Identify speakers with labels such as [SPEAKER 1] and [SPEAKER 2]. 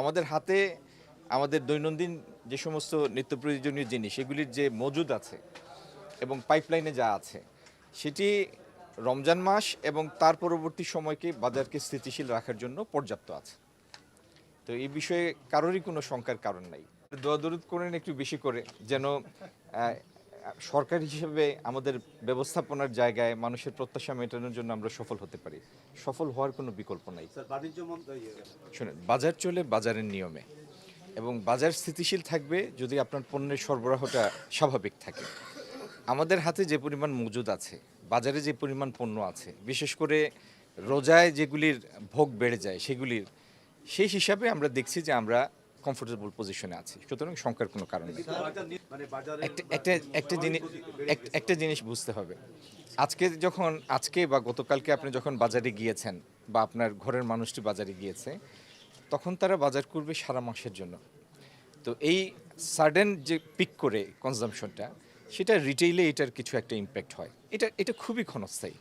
[SPEAKER 1] আমাদের হাতে আমাদের দৈনন্দিন যে সমস্ত নিত্য প্রয়োজনীয় জিনিস, এগুলির যে মজুদ আছে এবং পাইপলাইনে যা আছে, সেটি রমজান মাস এবং তার পরবর্তী সময়কে বাজারকে স্থিতিশীল রাখার জন্য পর্যাপ্ত আছে। তো এই বিষয়ে কারোরই কোনো শঙ্কার কারণ নাই। দোয়া দরুদ করেন একটু বেশি করে, যেন সরকার হিসেবে আমাদের ব্যবস্থাপনার জায়গায় মানুষের প্রত্যাশা মেটানোর জন্য আমরা সফল হতে পারি। সফল হওয়ার কোনো বিকল্প নাই। শুনেন বাজার চলে বাজারের নিয়মে এবং বাজার স্থিতিশীল থাকবে যদি আপনার পণ্যের সরবরাহটা স্বাভাবিক থাকে। আমাদের হাতে যে পরিমাণ মজুদ আছে বাজারে যে পরিমাণ পণ্য আছে বিশেষ করে রোজায় যেগুলির ভোগ বেড়ে যায় সেগুলির সেই হিসাবে আমরা দেখছি যে আমরা কমফোর্টেবল পজিশনে আছি। সুতরাং শঙ্কার কোনো কারণ নেই।
[SPEAKER 2] মানে
[SPEAKER 1] একটা একটা একটা জিনিস একটা জিনিস বুঝতে হবে। আজকে যখন আজকে বা গতকালকে আপনি যখন বাজারে গিয়েছেন বা আপনার ঘরের মানুষটি বাজারে গিয়েছে তখন তারা বাজার করবে সারা মাসের জন্য। তো এই সাডেন যে পিক করে কনজামশনটা সেটা রিটেইলে এটার কিছু একটা ইম্প্যাক্ট হয়। এটা এটা খুবই ক্ষণস্থায়ী।